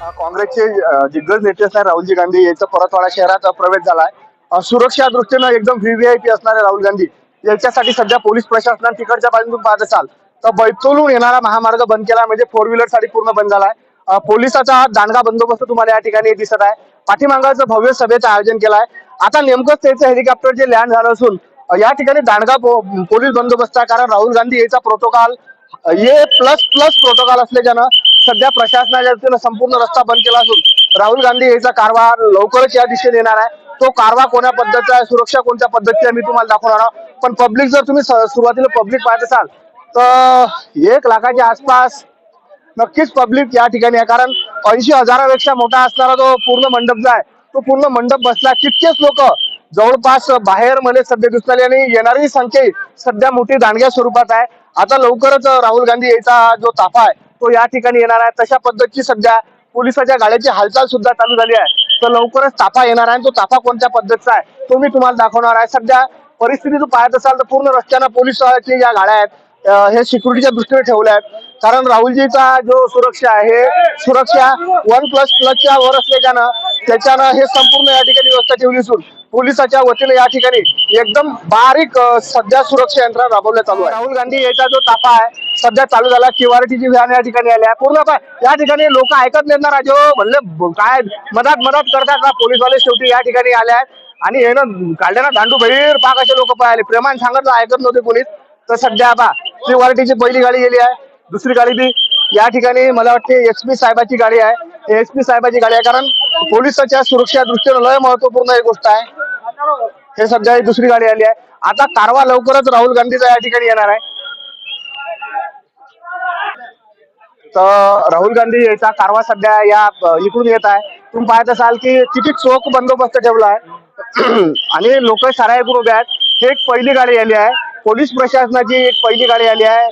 काँग्रेसचे दिग्गज नेते असणारे राहुलजी गांधी यांचा परतवाडा शहरात प्रवेश झाला आहे सुरक्षा दृष्टीनं एकदम व्हीव्हीआयपी असणारे राहुल गांधी यांच्यासाठी सध्या पोलीस प्रशासनाने तिकडच्या बाजून पाहत असाल तर बैतूलहून येणारा महामार्ग बंद केला म्हणजे फोर व्हीलरसाठी पूर्ण बंद झाला आहे पोलिसाचा दांडगा बंदोबस्त तुम्हाला या ठिकाणी दिसत आहे. पाठीमागाचं भव्य सभेचं आयोजन केलं आहे आता नेमकंच त्याचं हेलिकॉप्टर जे लँड झालं असून या ठिकाणी दांडगा पोलीस बंदोबस्त आहे. कारण राहुल गांधी याचा protocol A plus plus protocol असल्याच्यानं सध्या प्रशासनाच्या वतीनं संपूर्ण रस्ता बंद केला असून राहुल गांधी याचा कारवा लवकरच या दिशेने येणार आहे. तो कारवा कोण्या पद्धतीचा आहे सुरक्षा कोणत्या पद्धतीची आहे मी तुम्हाला दाखवणार आहोत. पण पब्लिक जर तुम्ही सुरुवातीला पब्लिक पाहत असाल तर एक लाखाच्या आसपास नक्कीच पब्लिक या ठिकाणी आहे. कारण ऐंशी हजारापेक्षा मोठा असणारा जो पूर्ण मंडप जो आहे तो पूर्ण मंडप बसला. तितकेच लोक जवळपास बाहेर मध्ये सध्या दिसणारी आणि येणारी संख्या सध्या मोठी दांडग्या स्वरूपात आहे. आता लवकरच राहुल गांधी याचा जो ताफा आहे तो या ठिकाणी येणार आहे. तशा पद्धतीची सध्या पोलिसाच्या गाड्याची हालचाल सुद्धा चालू झाली आहे. तर लवकरच ताफा येणार आहे. आणि तो ताफा कोणत्या पद्धतीचा आहे तो मी तुम्हाला दाखवणार आहे. सध्या परिस्थिती तू पाहत असाल तर पूर्ण रस्त्यानं पोलिसाची ज्या गाड्या आहेत. हे सिक्युरिटीच्या दृष्टीने ठेवल्या आहेत. कारण राहुलजीचा जो सुरक्षा आहे हे सुरक्षा वन प्लस प्लसच्या वर असल्याच्यानं त्याच्यानं हे संपूर्ण या ठिकाणी व्यवस्था ठेवली असून पोलिसाच्या वतीने या ठिकाणी एकदम बारीक सध्या सुरक्षा यंत्रणा राबवल्या चालू आहे. राहुल गांधी याचा जो ताफा आहे सध्या चालू झाला किवारटीची व्हॅन या ठिकाणी आल्या आहे पूर्ण या ठिकाणी लोक ऐकत नाहीत ना राजो म्हणले काय मदत मदत करतात ना पोलीसवाले शेवटी या ठिकाणी आले आहेत. आणि हे ना काढल्याना ना दांडू भैर पाक असे लोक पाहिले. प्रेमाने सांगितलं ऐकत नव्हते पोलीस. तर सध्या आता किवारटीची पहिली गाडी गेली आहे. दुसरी गाडी बी या ठिकाणी मला वाटते एस पी साहेबाची गाडी आहे. एस पी साहेबाची गाडी आहे. कारण पोलिसाच्या सुरक्षा दृष्टीने लय महत्त्वपूर्ण एक गोष्ट आहे. हे सध्या ही दुसरी गाडी आली आहे. आता कारवा लवकरच राहुल गांधीचा या ठिकाणी येणार आहे. तर राहुल गांधी याचा कारवा सध्या या इकडून येत आहे. तुम्ही पाहत असाल की किती चोख बंदोबस्त ठेवला आहे. आणि लोक साऱ्या इकडून उभे आहेत. हे एक पहिली गाडी आली आहे. पोलीस प्रशासनाची एक पहिली गाडी आली आहे.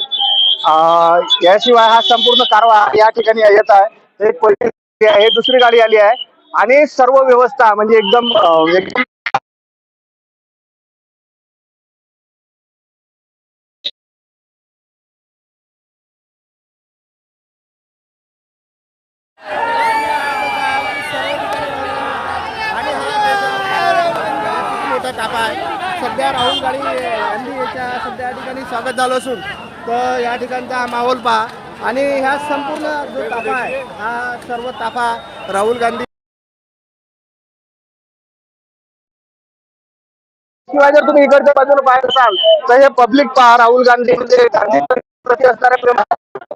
याशिवाय हा संपूर्ण कारवा या ठिकाणी येत आहे. एक पहिली आहे दुसरी गाडी आली आहे. आणि सर्व व्यवस्था म्हणजे एकदम अ, एकदम आहे. सध्या राहुल गाडी गांधी याच्या सध्या ठिकाणी स्वागत झालं असून तर या ठिकाणचा माहोल पहा. आणि ह्या संपूर्ण जो ताफा आहे हा सर्व ताफा राहुल गांधी शिवाय जर तुम्ही इकडच्या बाजूला पाहत असाल तर हे पब्लिक पहा राहुल गांधी म्हणजे गांधी प्रति असणाऱ्या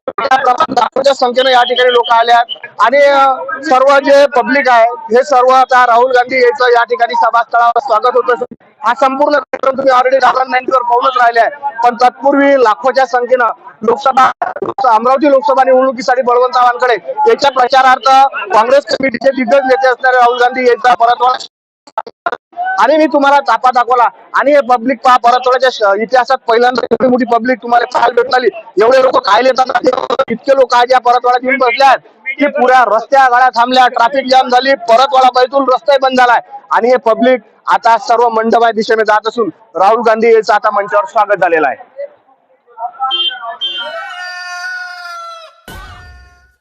लाखोच्या संख्येने या ठिकाणी लोक आले आहेत आणि सर्व जे पब्लिक आहे हे सर्व आता राहुल गांधी यांचं या ठिकाणी सभास्थळावर स्वागत होत. असून हा संपूर्ण कार्यक्रम तुम्ही ऑलरेडी राहुल गांधीवर पाहूनच राहिले आहे. पण तत्पूर्वी लाखोच्या संख्येनं लोकसभा अमरावती लोकसभा निवडणुकीसाठी बळवंतरावांकडे याच्या प्रचारार्थ काँग्रेस कमिटीचे दिग्गज नेते असणारे राहुल गांधी यांचा परतवाडा आणि मी तुम्हाला तापा दाखवला. आणि हे पब्लिक पहा परतवाड्याच्या इतिहासात पहिल्यांदा एवढी मोठी पब्लिक तुम्हाला पाहायला भेटणारी एवढे लोक खायले येतात इतके लोक आज या परतवाड्यात येऊन बसले की पुऱ्या रस्त्या गाड्या थांबल्या ट्रॅफिक जाम झाली परतवाडा बैतूल रस्ताही बंद झालाय. आणि हे पब्लिक आता सर्व मंडपा दिशेने जात असून राहुल गांधी यांचं आता मंचावर स्वागत झालेलं आहे.